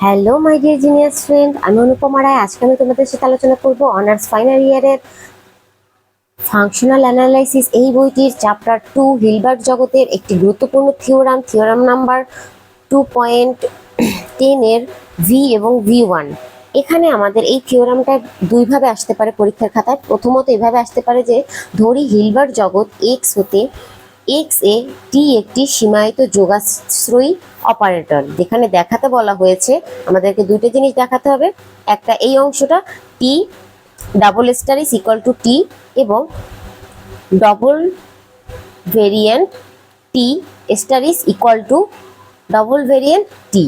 Hello my dear genius friend আমি অনুপমা রায়। আজকে আমি তোমাদের সাথে আলোচনা করব অনার্স ফাইনাল ইয়ারের ফাংশনাল অ্যানালাইসিস এই বইটির চ্যাপ্টার টু হিলবার্ট জগতের একটি গুরুত্বপূর্ণ theorem theorem number two point টেনের ভি এবং ভি ওয়ান এখানে আমাদের এই থিওরামটা দুইভাবে আসতে পারে পরীক্ষার খাতায়। প্রথমত এভাবে আসতে পারে যে, ধরি হিলবার্ট জগৎ এক্স হতে এক্স এ টি একটি সীমায়িত যোগাশ্রয়ী অপারেটর। যেখানে দেখাতে বলা হয়েছে, আমাদেরকে দুইটা জিনিস দেখাতে হবে। একটা, এই অংশটা T double star is equal to T এবং double variant T star is equal to double variant T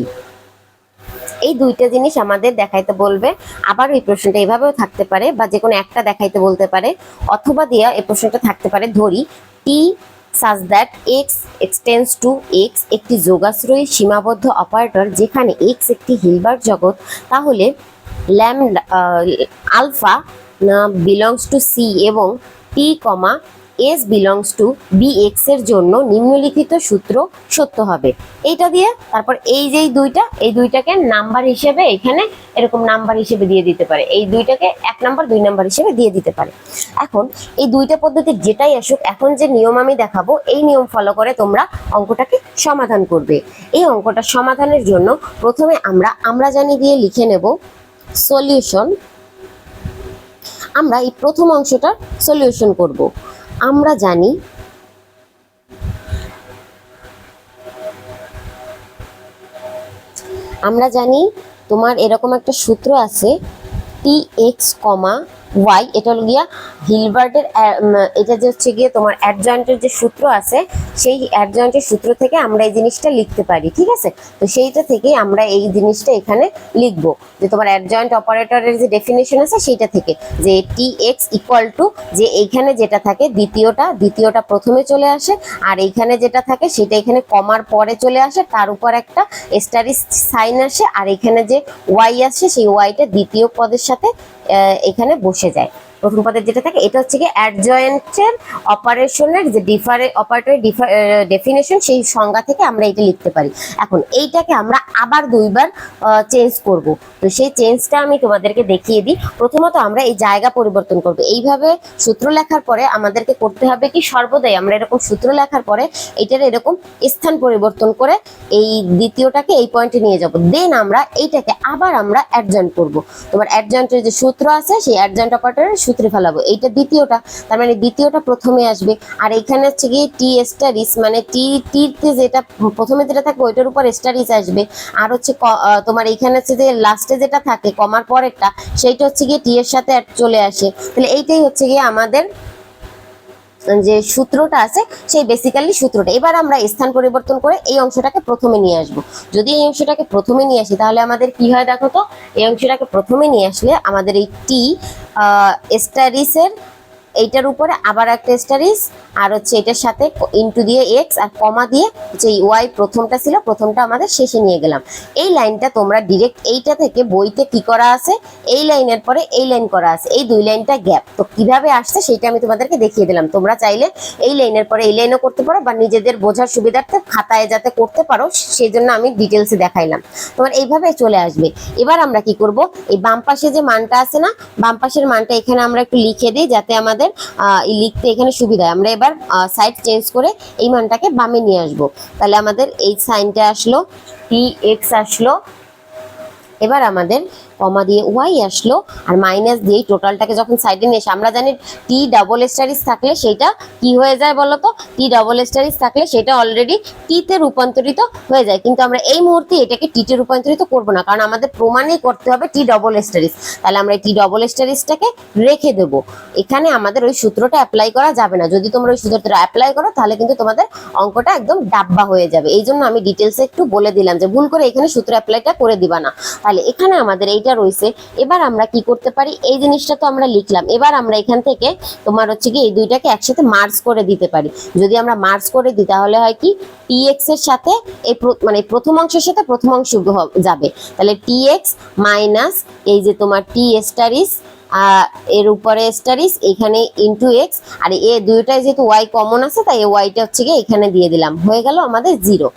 এই দুইটা জিনিস আমাদের দেখাইতে বলবে। আবার এই প্রশ্নটা এভাবেও থাকতে পারে বা যে কোনো একটা দেখাইতে বলতে পারে। অথবা দিয়া এই প্রশ্নটা থাকতে পারে, ধরি T such that X extends to X একটি যোগাশ্রয়ী সীমাবদ্ধ অপারেটর যেখানে এক্স একটি হিলবার্ট জগৎ, তাহলে ল্যাম আলফা বিলংস টু সি এবং T comma S belongs to B এক্সের জন্য নিম্নলিখিত সূত্র সত্য হবে। এইটা দিয়ে তারপর এই যে দুইটা, এই দুইটাকে নাম্বার হিসেবে এখানে এরকম নাম্বার হিসেবে দিয়ে দিতে পারে। এই দুইটাকে এক নাম্বার, দুই নাম্বার হিসেবে দিয়ে দিতে পারে। এখন এই দুইটা পদ্ধতির যেটাই আসুক, এখন যে নিয়ম আমি দেখাবো, এই নিয়ম ফলো করে তোমরা অঙ্কটাকে সমাধান করবে। এই অঙ্কটা সমাধানের জন্য প্রথমে আমরা আমরা জানি দিয়ে লিখে নেব সলিউশন আমরা এই প্রথম অংশটার সলিউশন করব। আমরা জানি। আমরা জানি তোমার এরকম একটা সূত্র আছে টি এক্স কমা ওয়াই এটা হলো গিয়া হিলবার্টের এটা যে হচ্ছে গিয়ে তোমার অ্যাডজয়েন্টের যে সূত্র আছে, সেই অ্যাডজয়েন্টের সূত্র থেকে আমরা এই জিনিসটা লিখতে পারি, ঠিক আছে? তো সেইটা থেকে আমরা এই জিনিসটা এখানে লিখব, যে তোমার অ্যাডজয়েন্ট অপারেটরের যে ডেফিনেশন আছে সেইটা থেকে, যে টি এক্স ইকুয়াল টু যে এইখানে যেটা থাকে দ্বিতীয়টা দ্বিতীয়টা প্রথমে চলে আসে, আর এইখানে যেটা থাকে সেটা এখানে কমার পরে চলে আসে, তার উপর একটা স্টারি সাইন আসে, আর এখানে যে ওয়াই আসে, সেই ওয়াইটা দ্বিতীয় পদের সাথে এখানে বসে যায়। প্রথম পদের যেটা থাকে, এটা হচ্ছে কি অ্যাডজয়েন্টের অপারেশনের যে ডিফারে অপারেটরের ডেফিনেশন সেই সংজ্ঞা থেকে আমরা এটা লিখতে পারি। এখন এইটাকে আমরা আবার দুইবার চেঞ্জ করব। তো সেই চেঞ্জটা আমি তোমাদেরকে দেখিয়ে দিই। প্রথমত আমরা এই জায়গা পরিবর্তন করব। এইভাবে সূত্র লেখার পরে আমাদেরকে করতে হবে কি, সর্বদাই আমরা এরকম সূত্র লেখার পরে এটার এরকম স্থান পরিবর্তন করে এই দ্বিতীয়টাকে এই পয়েন্টে নিয়ে যাব। দেন আমরা এইটাকে আবার আমরা অ্যাডজয়েন্ট করব। তোমার অ্যাডজয়েন্টের যে সূত্র আছে, সেই অ্যাডজয়েন্ট অপারেটরের সূত্রে ফেলাবো। এইটা দ্বিতীয়টা, তার মানে দ্বিতীয়টা প্রথমে আসবে। আর এখানে হচ্ছে গিয়ে টি স্টারিস মানে টি টিতে যেটা প্রথমে যেটা থাকবে, ওইটার উপর স্টারিস আসবে। আর হচ্ছে তোমার এইখানে হচ্ছে যে লাস্টে যেটা থাকে, কমার পরেরটা, সেইটা হচ্ছে গিয়ে টি এর সাথে চলে আসে। তাহলে এইটাই হচ্ছে গিয়ে আমাদের যে সূত্রটা আছে, সেই বেসিক্যালি সূত্রটা। এবার আমরা স্থান পরিবর্তন করে এই অংশটাকে প্রথমে নিয়ে আসব। যদি এই অংশটাকে প্রথমে নিয়ে আসি, তাহলে আমাদের কি হয় দেখো তো? এই অংশটাকে প্রথমে নিয়ে আসলে আমাদের এই টি স্টারিসের এইটার উপরে আবার একটা স্টারিস আর হচ্ছে এটার সাথে ইনটু দিয়ে এক্স আর কমা দিয়ে যে ওয়াই প্রথমটা ছিল, প্রথমটা আমাদের শেষে নিয়ে গেলাম। এই লাইনটা তোমরা ডিরেক্ট এইটা থেকে বইতে কি করা আছে, এই লাইনের পরে এই লাইন করা আছে, এই দুই লাইনটা গ্যাপ তো কীভাবে আসছে সেটা আমি তোমাদেরকে দেখিয়ে দিলাম। তোমরা চাইলে এই লাইনের পরে এই লাইনও করতে পারো, বা নিজেদের বোঝার সুবিধার্থে খাতায় যাতে করতে পারো সেই জন্য আমি ডিটেলসে দেখাইলাম। তোমার এইভাবে চলে আসবে। এবার আমরা কি করব, এই বাম পাশে যে মানটা আছে না, বাম পাশের মানটা এখানে আমরা একটু লিখে দিই, যাতে আমাদের আহ, এই লিখতে এখানে সুবিধা আমরা এবার সাইড চেঞ্জ করে এই মানটাকে বামে নিয়ে আসব। তাহলে আমাদের এই সাইনটা আসলো টি এক্স আসলো। এবার আমাদের কমা দিয়ে ওয়াই আসলো আর মাইনাস দিয়ে টোটালটাকে যখন সাইডে নিয়ে এসে, আমরা জানি টি ডাবল স্টারিস থাকলে সেটা কি হয়ে যায় বলতো? টি ডাবল স্টারিস থাকলে সেটা অলরেডি টিতে রূপান্তরিত হয়ে যায়। কিন্তু আমরা এই মুহূর্তে এটাকে টিতে রূপান্তরিত করব না, কারণ আমাদের প্রমাণেই করতে হবে টি ডবল স্টারিস তাহলে আমরা টি ডবল স্টারিসটাকে রেখে দেবো। এখানে আমাদের ওই সূত্রটা অ্যাপ্লাই করা যাবে না। যদি তোমরা ওই সূত্রটা অ্যাপ্লাই করো, তাহলে কিন্তু তোমাদের অঙ্কটা একদম ডাব্বা হয়ে যাবে। এই জন্য আমি ডিটেলসে একটু বলে দিলাম যে ভুল করে এখানে সূত্র অ্যাপ্লাইটা করে দিবা না। তাহলে এখানে আমাদের এইটা রয়েছে, এবার আমরা কি করতে পারি? এই জিনিসটা তো আমরা লিখলাম। এবার আমরা এখান থেকে তোমার হচ্ছে কি এই দুইটাকে একসাথে মার্জ করে দিতে পারি। যদি আমরা মার্জ করে দিই, তাহলে হয় কি? টি এক্সের সাথে এই মানে প্রথম অংশের সাথে প্রথম অংশ যাবে। তাহলে টি এক্স মাইনাস এই যে তোমার টি স্টারিস এর উপরে স্টারিস এখানে ইন্টু এক্স আর এ দুইটাই যেহেতু ওয়াই কমন আছে, তাই ওয়াইটা হচ্ছে গিয়ে এখানে দিয়ে দিলাম। হয়ে গেল আমাদের জিরো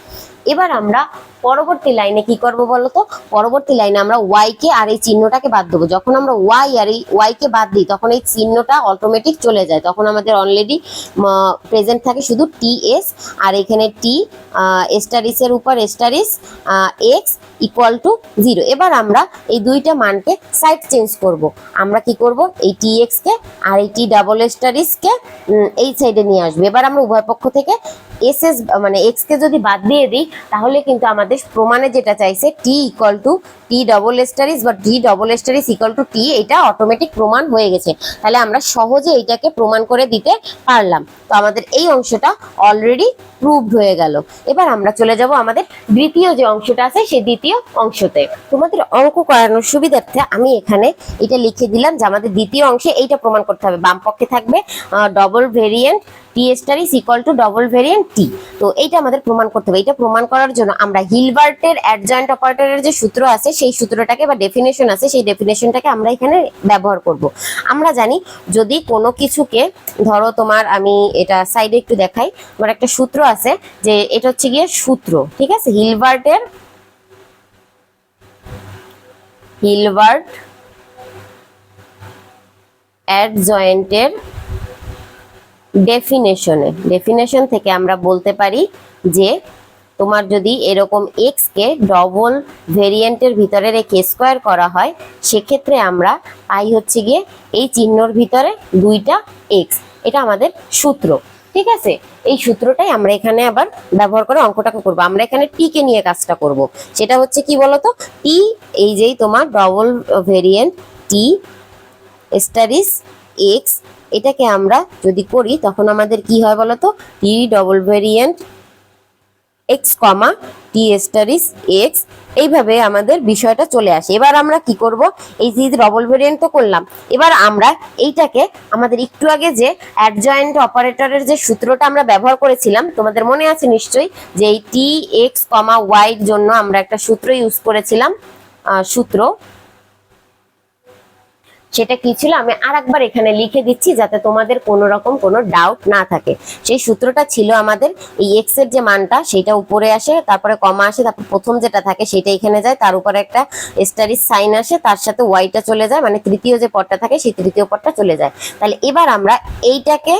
এবার আমরা পরবর্তী লাইনে কি করব বলো তো পরবর্তী লাইনে আমরা ওয়াই কে আর এই চিহ্নটাকে বাদ দেবো। যখন আমরা ওয়াই আর এই ওয়াই কে বাদ দিই, তখন এই চিহ্নটা অটোমেটিক চলে যায়। তখন আমাদের অলরেডি প্রেজেন্ট থাকে শুধু টি এস আর এখানে টি এস্টারিসের উপর asterisk X equal to zero এবার আমরা এই দুইটা মানকে সাইড চেঞ্জ করব। আমরা কি করব? এই টি এক্স কে আর এই টি ডাবল এস্টারিসকে এই সাইডে নিয়ে আসব। এবার আমরা উভয় পক্ষ থেকে এস এস মানে এক্স কে যদি বাদ দিয়ে দিই, তাহলে কিন্তু আমাদের প্রমাণে যেটা চাইছে T equal to T double asterisk বা T double asterisk equal to T এটা অটোমেটিক প্রমাণ হয়ে গেছে। তাহলে আমরা সহজে এটাকে প্রমাণ করে দিতে পারলাম। তো আমাদের এই অংশটা অলরেডি প্রুভড হয়ে গেল। এবার আমরা চলে যাব আমাদের দ্বিতীয় যে অংশটা আছে, সেই দ্বিতীয় অংশতে। তোমাদের অঙ্ক করানোর সুবিধার্থে আমি এখানে এটা লিখে দিলাম যে আমাদের দ্বিতীয় অংশে এইটা প্রমাণ করতে হবে। বাম পক্ষে থাকবে double variant T star is equal to double variant T তো এইটা আমাদের প্রমাণ করতে হবে। এটা প্রমাণ করার জন্য আমরা হিলবার্টের অ্যাডজয়েন্ট অপারেটরের যে সূত্র আছে, সেই সূত্রটাকে বা ডেফিনেশন আছে, সেই ডেফিনেশনটাকে আমরা এখানে ব্যবহার করব। আমরা জানি যদি কোনো কিছুকে, ধরো তোমার আমি এটা সাইডে একটু দেখাই আমার একটা সূত্র আছে যে এটা হচ্ছে গিয়ে সূত্র, ঠিক আছে? হিলবার্টের হিলবার্ট অ্যাডজয়েন্টের ডেফিনেশনে, ডেফিনেশন থেকে আমরা বলতে পারি যে তোমার যদি এরকম এক্স কে ডবল ভেরিয়েন্টের ভিতরে রেখে স্কোয়ার করা হয়, সেক্ষেত্রে আমরা পাই হচ্ছে গিয়ে এই চিহ্নর ভিতরে দুইটা এক্স এটা আমাদের সূত্র, ঠিক আছে? এই সূত্রটাই আমরা এখানে আবার ব্যবহার করে অঙ্কটাকে করব। আমরা এখানে টি কে নিয়ে কাজটা করব। সেটা হচ্ছে কি বলতো? টি এই যেই তোমার double variant T asterisk X এটাকে আমরা যদি করি, তখন আমাদের কি হয় বলতো? T double variant X comma T asterisk X এইভাবে আমাদের বিষয়টা চলে আসে। এবার আমরা কি করব? এই যে ডবল ভেরিয়েন্ট তো করলাম, এবার আমরা এইটাকে আমাদের একটু আগে যে অ্যাডজয়েন্ট অপারেটরের যে সূত্রটা আমরা ব্যবহার করেছিলাম, তোমাদের মনে আছে নিশ্চয়ই? যে এই টি এক্স কমা ওয়াইয়ের জন্য আমরা একটা সূত্র ইউজ করেছিলাম সূত্র। সেটা কি ছিল, আমি আর একবার এখানে লিখে দিচ্ছি যাতে তোমাদের কোনো রকম কোনো ডাউট না থাকে। সেই সূত্রটা ছিল আমাদের এই এক্সের যে মানটা, সেটা উপরে আসে, তারপরে কমা আসে, তারপর প্রথম যেটা থাকে সেটা এখানে যায়, তার উপরে একটা স্টারিস সাইন আসে, তার সাথে ওয়াইটা চলে যায় মানে তৃতীয় যে পদটা থাকে সেই তৃতীয় পদটা চলে যায়। তাহলে এবার আমরা এইটাকে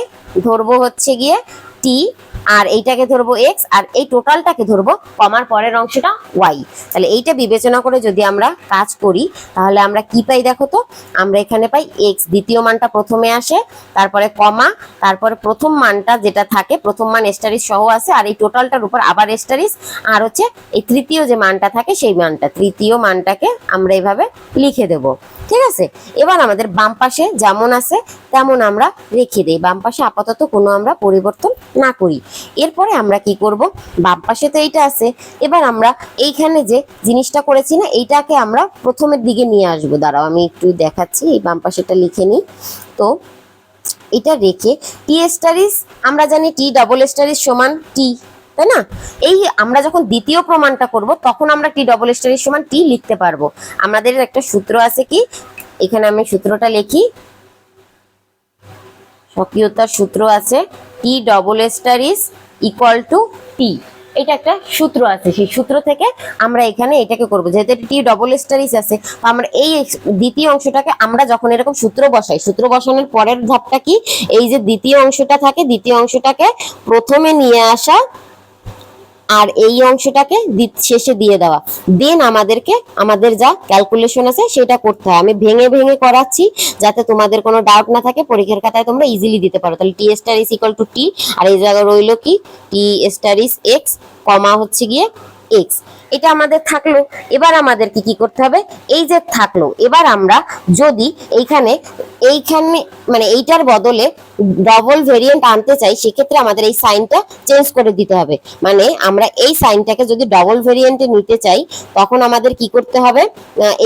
ধরবো হচ্ছে গিয়ে টি আর এইটাকে ধরবো এক্স আর এই টোটালটাকে ধরবো কমার পরের অংশটা ওয়াই তাহলে এইটা বিবেচনা করে যদি আমরা কাজ করি, তাহলে আমরা কি পাই দেখো তো? আমরা এখানে পাই এক্স দ্বিতীয় মানটা প্রথমে আসে, তারপরে কমা, তারপরে প্রথম মানটা যেটা থাকে, প্রথম মান এস্টারিস সহ আছে, আর এই টোটালটার উপর আবার এস্টারিস আর হচ্ছে এই তৃতীয় যে মানটা থাকে সেই মানটা, তৃতীয় মানটাকে আমরা এইভাবে লিখে দেব। ঠিক আছে? এবার আমাদের বাম পাশে যেমন আছে, তেমন আমরা রেখে দেই। বাম পাশে আপাতত কোনো আমরা পরিবর্তন না করি। এরপরে আমরা কি করব? বাম পাশে তো এইটা আছে। এবার আমরা এইখানে যে জিনিসটা করেছি না, এইটাকে আমরা প্রথমের দিকে নিয়ে আসব। দাঁড়াও, আমি একটু দেখাচ্ছি। এই বাম পাশেটা লিখে নিই। তো এটা রেখে টি স্টারিস আমরা জানি টি ডাবল স্টারিস সমান টি তাই না? এই আমরা যখন দ্বিতীয় প্রমাণটা করব, তখন আমরা টি ডবল স্টারিস সমান টি লিখতে পারব। আমাদের একটা সূত্র আছে কি? এখানে আমি সূত্রটা লিখি। স্বকীয়তার সূত্র আছে T double star is equal to T এটা একটা সূত্র আছে, সেই সূত্র থেকে আমরা এখানে এটাকে করব। যেহেতু টি ডবল স্টারিস আছে আমরা এই দ্বিতীয় অংশটাকে আমরা যখন এরকম সূত্র বসাই, সূত্র বসানোর পরের ধাপটা কি? এই যে দ্বিতীয় অংশটা থাকে, দ্বিতীয় অংশটাকে প্রথমে নিয়ে আসা আর এই অংশটাকে শেষে দিয়ে দেওয়া। দেন আমাদেরকে, আমাদের যা ক্যালকুলেশন আছে সেটা করতে হয়। আমি ভেঙে ভেঙে করাচ্ছি যাতে তোমাদের কোনো ডাউট না থাকে, পরীক্ষার খাতায় তোমরা ইজিলি দিতে পারো। তাহলে T star is equal to T আর এই জায়গায় রইল কি? টি স্টার ইস এক্স কমা হচ্ছে গিয়ে এক্স এটা আমাদের থাকল। এবার আমাদের কি কি করতে হবে? এই যে থাকল, এবার আমরা যদি এইখানে এইখানে মানে এইটার বদলে ডবল ভেরিয়েন্ট আনতে চাই, সেক্ষেত্রে আমাদের এই সাইনটা চেঞ্জ করে দিতে হবে। মানে আমরা এই সাইনটাকে যদি ডবল ভেরিয়েন্টে নিতে চাই, তখন আমাদের কি করতে হবে?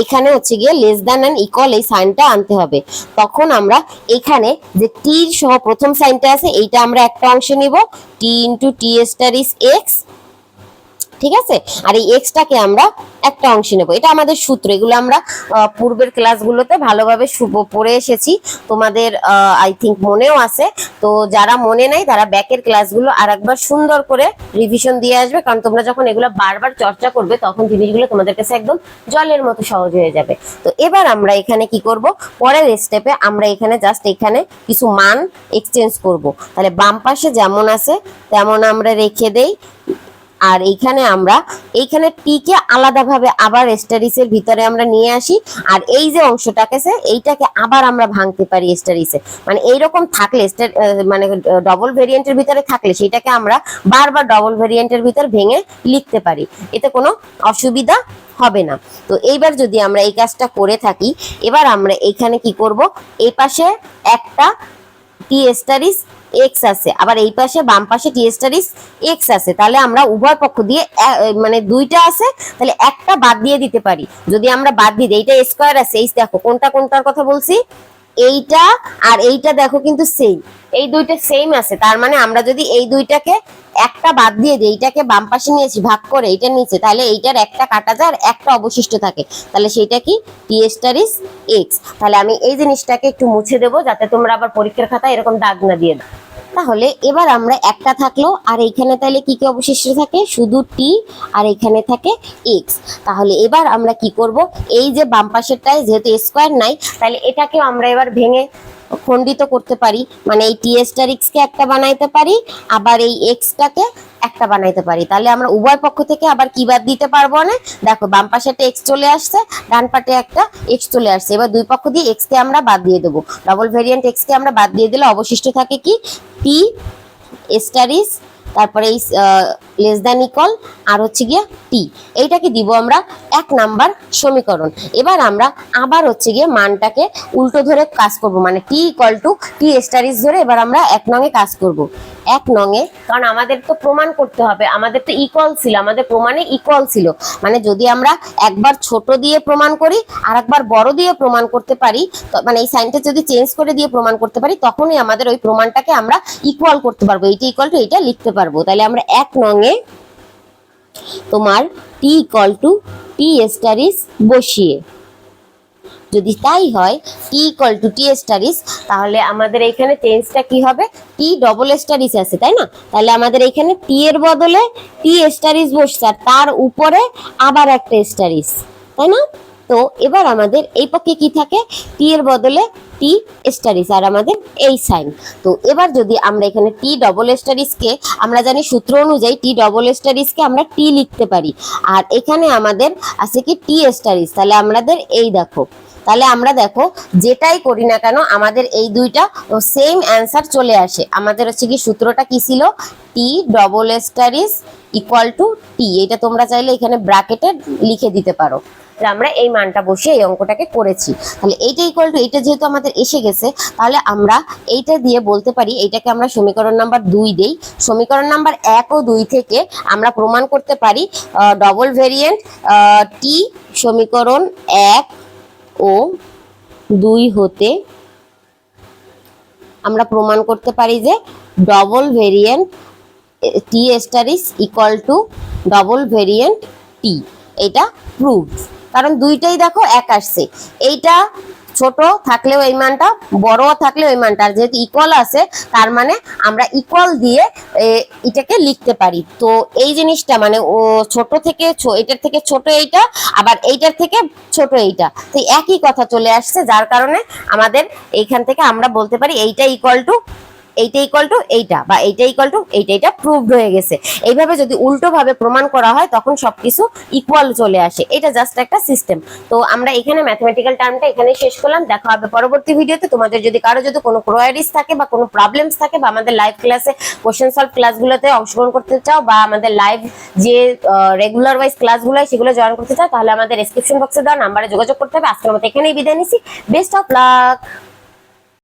এখানে হচ্ছে গিয়ে লেস দ্যান অ্যান্ড ইকুয়াল এই সাইনটা আনতে হবে। তখন আমরা এখানে যে টির সহ প্রথম সাইনটা আছে, এইটা আমরা একটা অংশে নিব। T into T star is X ঠিক আছে? আর এই এক্সটাকে আমরা একটা অংশে নেব। এটা আমাদের সূত্র। এগুলো আমরা পূর্বের ক্লাসগুলোতে ভালোভাবে পড়ে এসেছি। তোমাদের আই থিঙ্ক মনেও আছে। তো যারা মনে নাই, তারা ব্যাকের ক্লাসগুলো আর একবার সুন্দর করে রিভিশন দিয়ে আসবে। কারণ তোমরা যখন এগুলো বারবার চর্চা করবে, তখন জিনিসগুলো তোমাদের কাছে একদম জলের মতো সহজ হয়ে যাবে। তো এবার আমরা এখানে কি করব? পরের স্টেপে আমরা এখানে জাস্ট এখানে কিছু মান এক্সচেঞ্জ করব। তাহলে বাম পাশে যেমন আছে, তেমন আমরা রেখে দেই। আর এইখানে আমরা, এইখানে টি কে আলাদাভাবে আবার স্টারিসের ভিতরে আমরা নিয়ে আসি। আর এই যে অংশটাকে সে এইটাকে আবার আমরা ভাঙতে পারি স্টারিসে মানে এইরকম থাকলে মানে ডবল ভেরিয়েন্টের ভিতরে থাকলে, সেটাকে আমরা বারবার ডবল ভেরিয়েন্টের ভিতর ভেঙে লিখতে পারি। এতে কোনো অসুবিধা হবে না। তো এইবার যদি আমরা এই কাজটা করে থাকি, এবার আমরা এখানে কি করব? এই পাশে একটা টি স্টারিস এক্স আছে। আবার এই পাশে বাম পাশে টি স্টারিস এক্স আছে। তাহলে আমরা উভয় পক্ষ দিয়ে মানে দুইটা আছে, তাহলে একটা বাদ দিয়ে দিতে পারি। যদি আমরা বাদ দিই, এইটা স্কোয়ার আছে, এই দেখো, কোনটা কোনটার কথা বলছি? এইটা আর এইটা দেখো কিন্তু সেম এই দুইটা সেম আছে, তার মানে আমরা যদি এই দুইটাকে একটা বাদ দিয়ে দিই, এইটাকে বাম পাশে নিয়েছি, ভাগ করে এইটা নিচে, তাহলে এইটার একটা কাটা যায় আর একটা অবশিষ্ট থাকে। তাহলে সেইটা কি? টি স্টারিস এক্স তাহলে আমি এই জিনিসটাকে একটু মুছে দেবো, যাতে তোমরা আবার পরীক্ষার খাতায় এরকম দাগ না দিয়ে দাও। তাহলে এবার আমরা একটা থাকল, আর এইখানে তাহলে কি কি অবশিষ্ট থাকে? শুধু টি আর এখানে থাকে এক্স তাহলে এবার আমরা কি করব? এই যে বাম পাশেরটায় যেহেতু স্কোয়ার নাই, তাহলে এটাকেও আমরা এবার ভেঙে খণ্ডিত করতে পারি। মানে এই টি স্টার এক্সকে একটা বানাইতে পারি, আবার এই এক্সটাকে একটা বানাইতে পারি। তাহলে আমরা উভয় পক্ষ থেকে আবার কি বাদ দিতে পারব না? দেখো, বাম পাশে একটা এক্স চলে আসছে, ডান পাশে একটা এক্স চলে আসছে। এবার দুই পক্ষ দিয়ে এক্স কে আমরা বাদ দিয়ে দেবো। ডবল ভেরিয়েন্ট এক্স কে আমরা বাদ দিয়ে দিলে অবশিষ্ট থাকে কি? টি স্টারিস তারপরে এই লেস দ্যান ইকল আর হচ্ছে গিয়ে টি এইটাকে দিব আমরা এক নাম্বার সমীকরণ। এবার আমরা আবার হচ্ছে গিয়ে মানটাকে উল্টো ধরে কাজ করব মানে টি ইকল টু টি স্টারিস ধরে এবার আমরা এক নঙে কাজ করব। এক নঙে কারণ আমাদের তো প্রমাণ করতে হবে, আমাদের তো ইকুয়াল ছিল, আমাদের প্রমাণে ইকুয়াল ছিল। মানে যদি আমরা একবার ছোট দিয়ে প্রমাণ করি, আর একবার বড় দিয়ে প্রমাণ করতে পারি মানে এই সাইনটা যদি চেঞ্জ করে দিয়ে প্রমাণ করতে পারি, তখনই আমাদের ওই প্রমাণটাকে আমরা ইকুয়াল করতে পারব। এইটা ইকুয়াল টু এইটা লিখতে পারব। তাহলে আমরা এক নঙে তোমার টি ইকল টু টি স্টারিস বসিয়ে। যদি তাই হয় টি ইকল টু টি স্টারিস তাহলে আমাদের এখানে চেঞ্জটা কি হবে? টি ডবল স্টারিস আছে, তাই না? তাহলে আমাদের এখানে টি এর বদলে টি স্টারিস বসছে, আর তার উপরে আবার একটা স্টারিস তাই না? তো এবার আমাদের এই পক্ষে কি থাকে? টি এর বদলে টি স্টারিস আর আমাদের এই সাইন। তো এবার যদি আমরা এখানে টি ডবল স্টারিসকে আমরা জানি সূত্র অনুযায়ী টি ডবল স্টারিসকে আমরা টি লিখতে পারি। আর এখানে আমাদের আছে কি টি স্টারিস। তাহলে আমাদের এই দেখো। তাহলে আমরা দেখো, যেটাই করি না কেন, আমাদের এই দুইটা সেম অ্যান্সার চলে আসে। আমাদের হচ্ছে কি সূত্রটা কি ছিল? T double asterisk equal to T এটা তোমরা চাইলে এখানে ব্র্যাকেটে লিখে দিতে পারো। আমরা এই মানটা বসে এই অঙ্কটাকে করেছি। তাহলে এইটা ইকুয়াল টু এইটা যেহেতু আমাদের এসে গেছে, তাহলে আমরা এইটা দিয়ে বলতে পারি, এইটাকে আমরা সমীকরণ নাম্বার দুই দেই। সমীকরণ নাম্বার এক ও দুই থেকে আমরা প্রমাণ করতে পারি ডবল ভেরিয়েন্ট টি সমীকরণ এক ও দুই হতে আমরা প্রমাণ করতে পারি যে double variant T star asterisk equal to double variant T এটা প্রুভ কারণ দুইটাই দেখো এক আসছে। এইটা ছোট থাকলেও এই মানটা বড় থাকলেও এই মানটা। যেহেতু ইকুয়াল আছে, তার মানে আমরা ইকুয়াল দিয়ে এটাকে লিখতে পারি। তো এই জিনিসটা মানে ও ছোট থেকে এটার থেকে ছোট এইটা, আবার এইটার থেকে ছোট এইটা। তো একই কথা চলে আসছে, যার কারণে আমাদের এইখান থেকে আমরা বলতে পারি এইটা ইকুয়াল টু এইটা ইকুয়াল টু এইটা বা এইটা ইকুয়াল টু এইটা এটা প্রুভড হয়ে গেছে। এইভাবে যদি উল্টো ভাবে প্রমাণ করা হয়, তখন সবকিছু ইকুয়াল চলে আসে। এটা জাস্ট একটা সিস্টেম তো আমরা এখানে ম্যাথমেটিক্যাল টার্মটা এখানে শেষ করলাম। দেখা হবে পরবর্তী ভিডিওতে তোমাদের যদি কারও যদি কোনো কোয়ারিজ থাকে বা কোনো প্রবলেমস থাকে বা আমাদের লাইভ ক্লাসে কোশ্চেন সলভ ক্লাসগুলোতে অংশগ্রহণ করতে চাও বা আমাদের লাইভ যে রেগুলার ওয়াইজ ক্লাসগুলো সেগুলো জয়েন করতে চাও, তাহলে আমাদের ডেসক্রিপশন বক্সে দেওয়া নাম্বারে যোগাযোগ করতে হবে। আজকের মতো এখানেই বিদায় নিচ্ছি। Best of luck